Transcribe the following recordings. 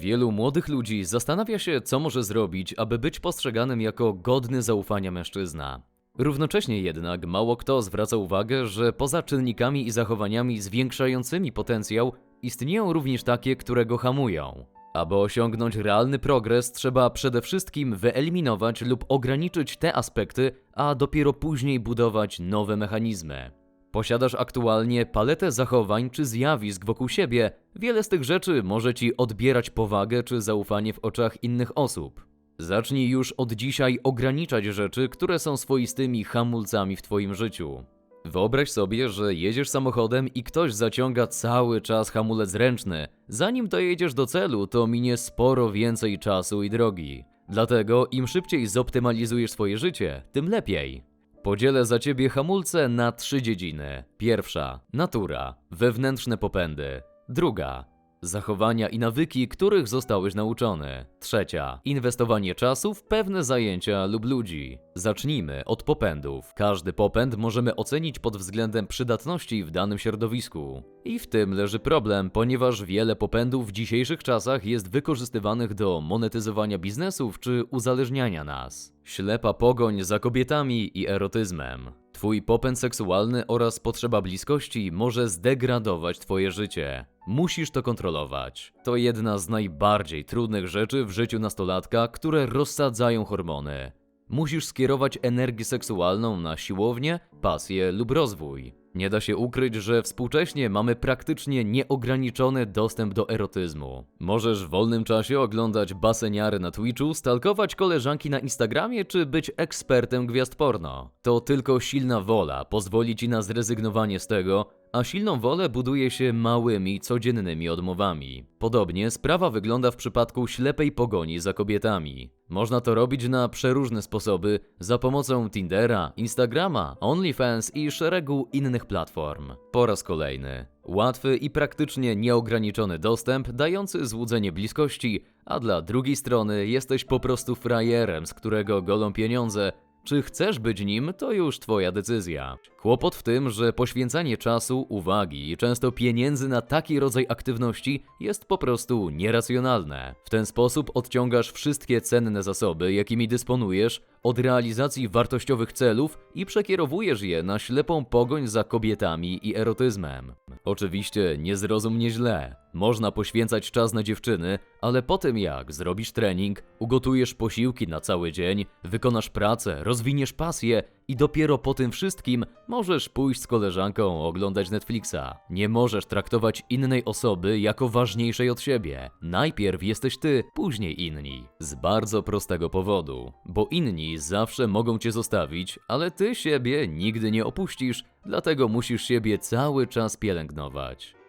Wielu młodych ludzi zastanawia się, co może zrobić, aby być postrzeganym jako godny zaufania mężczyzna. Równocześnie jednak mało kto zwraca uwagę, że poza czynnikami i zachowaniami zwiększającymi potencjał, istnieją również takie, które go hamują. Aby osiągnąć realny progres, trzeba przede wszystkim wyeliminować lub ograniczyć te aspekty, a dopiero później budować nowe mechanizmy. Posiadasz aktualnie paletę zachowań czy zjawisk wokół siebie, wiele z tych rzeczy może ci odbierać powagę czy zaufanie w oczach innych osób. Zacznij już od dzisiaj ograniczać rzeczy, które są swoistymi hamulcami w twoim życiu. Wyobraź sobie, że jedziesz samochodem i ktoś zaciąga cały czas hamulec ręczny. Zanim dojedziesz do celu, to minie sporo więcej czasu i drogi. Dlatego im szybciej zoptymalizujesz swoje życie, tym lepiej. Podzielę za ciebie hamulce na trzy dziedziny. Pierwsza natura, wewnętrzne popędy. Druga zachowania i nawyki, których zostałeś nauczony. Trzecia inwestowanie czasu w pewne zajęcia lub ludzi. Zacznijmy od popędów. Każdy popęd możemy ocenić pod względem przydatności w danym środowisku. I w tym leży problem, ponieważ wiele popędów w dzisiejszych czasach jest wykorzystywanych do monetyzowania biznesów czy uzależniania nas. Ślepa pogoń za kobietami i erotyzmem. Twój popęd seksualny oraz potrzeba bliskości może zdegradować Twoje życie. Musisz to kontrolować. To jedna z najbardziej trudnych rzeczy w życiu nastolatka, które rozsadzają hormony. Musisz skierować energię seksualną na siłownię, pasję lub rozwój. Nie da się ukryć, że współcześnie mamy praktycznie nieograniczony dostęp do erotyzmu. Możesz w wolnym czasie oglądać baseniary na Twitchu, stalkować koleżanki na Instagramie czy być ekspertem gwiazd porno. To tylko silna wola pozwoli ci na zrezygnowanie z tego, a silną wolę buduje się małymi, codziennymi odmowami. Podobnie sprawa wygląda w przypadku ślepej pogoni za kobietami. Można to robić na przeróżne sposoby za pomocą Tindera, Instagrama, OnlyFans i szeregu innych platform. Po raz kolejny. Łatwy i praktycznie nieograniczony dostęp, dający złudzenie bliskości, a dla drugiej strony jesteś po prostu frajerem, z którego golą pieniądze, czy chcesz być nim, to już twoja decyzja. Kłopot w tym, że poświęcanie czasu, uwagi i często pieniędzy na taki rodzaj aktywności jest po prostu nieracjonalne. W ten sposób odciągasz wszystkie cenne zasoby, jakimi dysponujesz, od realizacji wartościowych celów i przekierowujesz je na ślepą pogoń za kobietami i erotyzmem. Oczywiście nie zrozum mnie źle. Można poświęcać czas na dziewczyny, ale po tym jak zrobisz trening, ugotujesz posiłki na cały dzień, wykonasz pracę, rozwiniesz pasję i dopiero po tym wszystkim możesz pójść z koleżanką oglądać Netflixa. Nie możesz traktować innej osoby jako ważniejszej od siebie. Najpierw jesteś ty, później inni. Z bardzo prostego powodu. Bo inni zawsze mogą cię zostawić, ale ty siebie nigdy nie opuścisz, dlatego musisz siebie cały czas pielęgnować.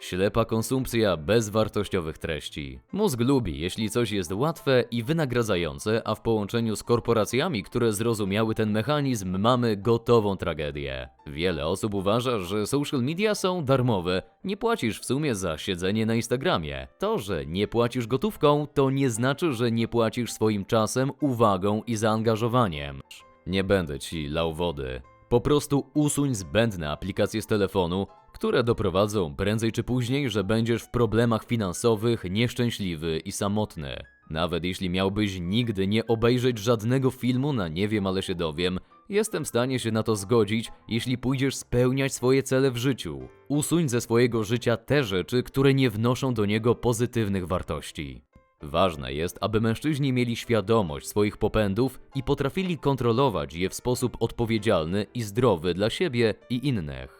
Ślepa konsumpcja bezwartościowych treści. Mózg lubi, jeśli coś jest łatwe i wynagradzające, a w połączeniu z korporacjami, które zrozumiały ten mechanizm, mamy gotową tragedię. Wiele osób uważa, że social media są darmowe, nie płacisz w sumie za siedzenie na Instagramie. To, że nie płacisz gotówką, to nie znaczy, że nie płacisz swoim czasem, uwagą i zaangażowaniem. Nie będę ci lał wody. Po prostu usuń zbędne aplikacje z telefonu, które doprowadzą prędzej czy później, że będziesz w problemach finansowych, nieszczęśliwy i samotny. Nawet jeśli miałbyś nigdy nie obejrzeć żadnego filmu na nie wiem, ale się dowiem, jestem w stanie się na to zgodzić, jeśli pójdziesz spełniać swoje cele w życiu. Usuń ze swojego życia te rzeczy, które nie wnoszą do niego pozytywnych wartości. Ważne jest, aby mężczyźni mieli świadomość swoich popędów i potrafili kontrolować je w sposób odpowiedzialny i zdrowy dla siebie i innych.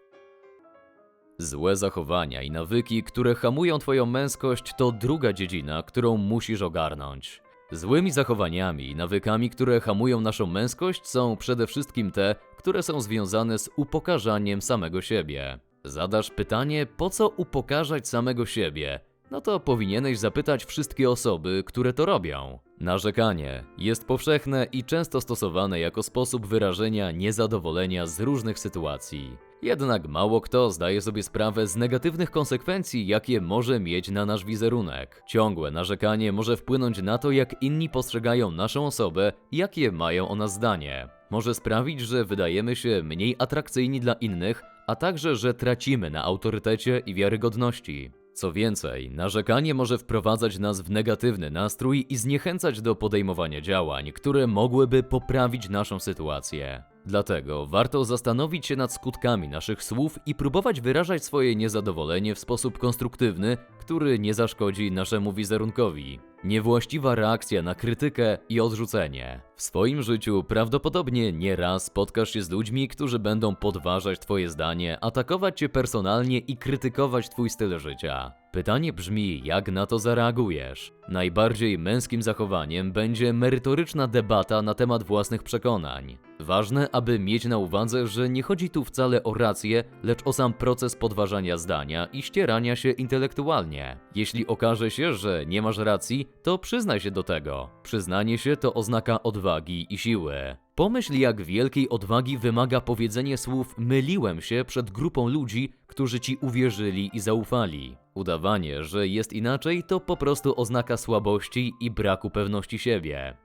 Złe zachowania i nawyki, które hamują Twoją męskość, to druga dziedzina, którą musisz ogarnąć. Złymi zachowaniami i nawykami, które hamują naszą męskość, są przede wszystkim te, które są związane z upokarzaniem samego siebie. Zadasz pytanie, po co upokarzać samego siebie? No to powinieneś zapytać wszystkie osoby, które to robią. Narzekanie jest powszechne i często stosowane jako sposób wyrażenia niezadowolenia z różnych sytuacji. Jednak mało kto zdaje sobie sprawę z negatywnych konsekwencji, jakie może mieć na nasz wizerunek. Ciągłe narzekanie może wpłynąć na to, jak inni postrzegają naszą osobę, jakie mają o nas zdanie. Może sprawić, że wydajemy się mniej atrakcyjni dla innych, a także, że tracimy na autorytecie i wiarygodności. Co więcej, narzekanie może wprowadzać nas w negatywny nastrój i zniechęcać do podejmowania działań, które mogłyby poprawić naszą sytuację. Dlatego warto zastanowić się nad skutkami naszych słów i próbować wyrażać swoje niezadowolenie w sposób konstruktywny, który nie zaszkodzi naszemu wizerunkowi. Niewłaściwa reakcja na krytykę i odrzucenie. W swoim życiu prawdopodobnie nie raz spotkasz się z ludźmi, którzy będą podważać Twoje zdanie, atakować Cię personalnie i krytykować Twój styl życia. Pytanie brzmi, jak na to zareagujesz? Najbardziej męskim zachowaniem będzie merytoryczna debata na temat własnych przekonań. Ważne, aby mieć na uwadze, że nie chodzi tu wcale o rację, lecz o sam proces podważania zdania i ścierania się intelektualnie. Jeśli okaże się, że nie masz racji, to przyznaj się do tego. Przyznanie się to oznaka odwagi i siły. Pomyśl, jak wielkiej odwagi wymaga powiedzenie słów myliłem się przed grupą ludzi, którzy ci uwierzyli i zaufali. Udawanie, że jest inaczej, to po prostu oznaka słabości i braku pewności siebie.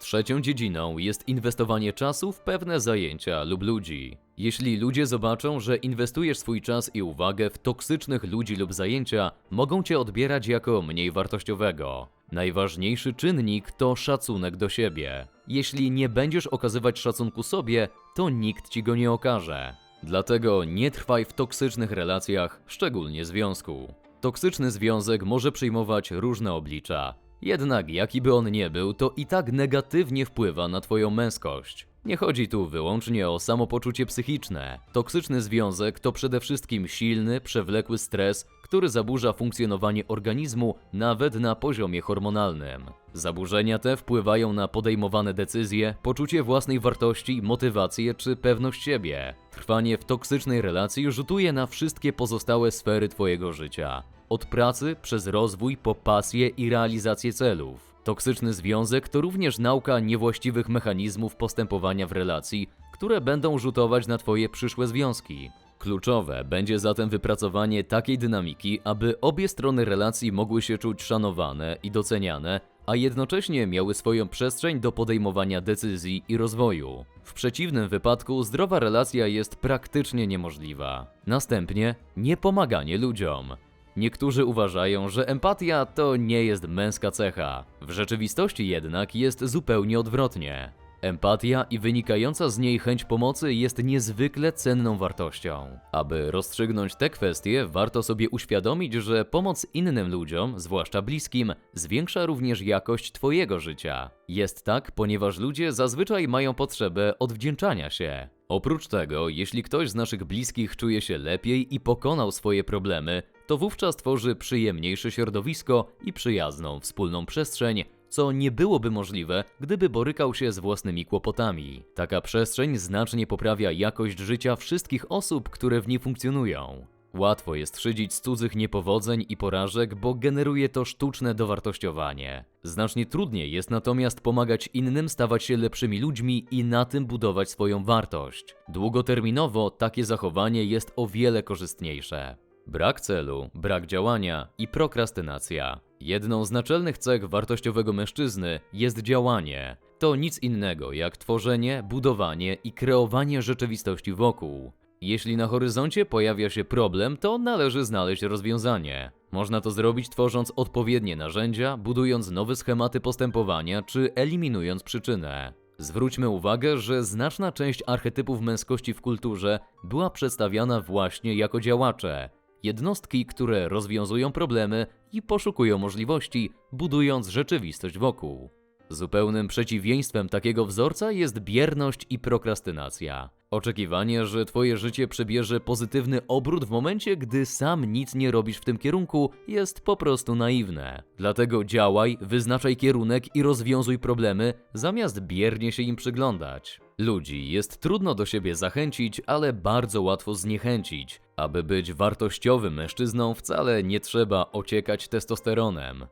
Trzecią dziedziną jest inwestowanie czasu w pewne zajęcia lub ludzi. Jeśli ludzie zobaczą, że inwestujesz swój czas i uwagę w toksycznych ludzi lub zajęcia, mogą cię odbierać jako mniej wartościowego. Najważniejszy czynnik to szacunek do siebie. Jeśli nie będziesz okazywać szacunku sobie, to nikt ci go nie okaże. Dlatego nie trwaj w toksycznych relacjach, szczególnie związku. Toksyczny związek może przyjmować różne oblicza. Jednak jaki by on nie był, to i tak negatywnie wpływa na twoją męskość. Nie chodzi tu wyłącznie o samopoczucie psychiczne. Toksyczny związek to przede wszystkim silny, przewlekły stres, który zaburza funkcjonowanie organizmu nawet na poziomie hormonalnym. Zaburzenia te wpływają na podejmowane decyzje, poczucie własnej wartości, motywację czy pewność siebie. Trwanie w toksycznej relacji rzutuje na wszystkie pozostałe sfery twojego życia. Od pracy przez rozwój po pasję i realizację celów. Toksyczny związek to również nauka niewłaściwych mechanizmów postępowania w relacji, które będą rzutować na Twoje przyszłe związki. Kluczowe będzie zatem wypracowanie takiej dynamiki, aby obie strony relacji mogły się czuć szanowane i doceniane, a jednocześnie miały swoją przestrzeń do podejmowania decyzji i rozwoju. W przeciwnym wypadku zdrowa relacja jest praktycznie niemożliwa. Następnie niepomaganie ludziom. Niektórzy uważają, że empatia to nie jest męska cecha. W rzeczywistości jednak jest zupełnie odwrotnie. Empatia i wynikająca z niej chęć pomocy jest niezwykle cenną wartością. Aby rozstrzygnąć te kwestie, warto sobie uświadomić, że pomoc innym ludziom, zwłaszcza bliskim, zwiększa również jakość Twojego życia. Jest tak, ponieważ ludzie zazwyczaj mają potrzebę odwdzięczania się. Oprócz tego, jeśli ktoś z naszych bliskich czuje się lepiej i pokonał swoje problemy, to wówczas tworzy przyjemniejsze środowisko i przyjazną wspólną przestrzeń, co nie byłoby możliwe, gdyby borykał się z własnymi kłopotami. Taka przestrzeń znacznie poprawia jakość życia wszystkich osób, które w niej funkcjonują. Łatwo jest szydzić z cudzych niepowodzeń i porażek, bo generuje to sztuczne dowartościowanie. Znacznie trudniej jest natomiast pomagać innym stawać się lepszymi ludźmi i na tym budować swoją wartość. Długoterminowo takie zachowanie jest o wiele korzystniejsze. Brak celu, brak działania i prokrastynacja. Jedną z naczelnych cech wartościowego mężczyzny jest działanie. To nic innego jak tworzenie, budowanie i kreowanie rzeczywistości wokół. Jeśli na horyzoncie pojawia się problem, to należy znaleźć rozwiązanie. Można to zrobić tworząc odpowiednie narzędzia, budując nowe schematy postępowania czy eliminując przyczynę. Zwróćmy uwagę, że znaczna część archetypów męskości w kulturze była przedstawiana właśnie jako działacze. Jednostki, które rozwiązują problemy i poszukują możliwości, budując rzeczywistość wokół. Zupełnym przeciwieństwem takiego wzorca jest bierność i prokrastynacja. Oczekiwanie, że twoje życie przebierze pozytywny obrót w momencie, gdy sam nic nie robisz w tym kierunku, jest po prostu naiwne. Dlatego działaj, wyznaczaj kierunek i rozwiązuj problemy, zamiast biernie się im przyglądać. Ludzi jest trudno do siebie zachęcić, ale bardzo łatwo zniechęcić. Aby być wartościowym mężczyzną, wcale nie trzeba ociekać testosteronem.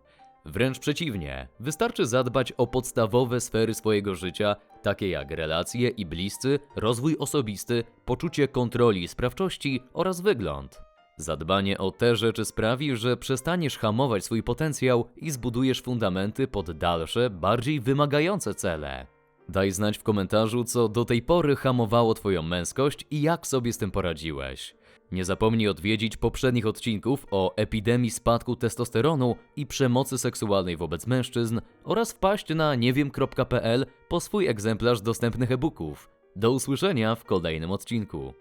Wręcz przeciwnie, wystarczy zadbać o podstawowe sfery swojego życia, takie jak relacje i bliscy, rozwój osobisty, poczucie kontroli i sprawczości oraz wygląd. Zadbanie o te rzeczy sprawi, że przestaniesz hamować swój potencjał i zbudujesz fundamenty pod dalsze, bardziej wymagające cele. Daj znać w komentarzu, co do tej pory hamowało Twoją męskość i jak sobie z tym poradziłeś. Nie zapomnij odwiedzić poprzednich odcinków o epidemii spadku testosteronu i przemocy seksualnej wobec mężczyzn oraz wpaść na niewiem.pl po swój egzemplarz dostępnych e-booków. Do usłyszenia w kolejnym odcinku.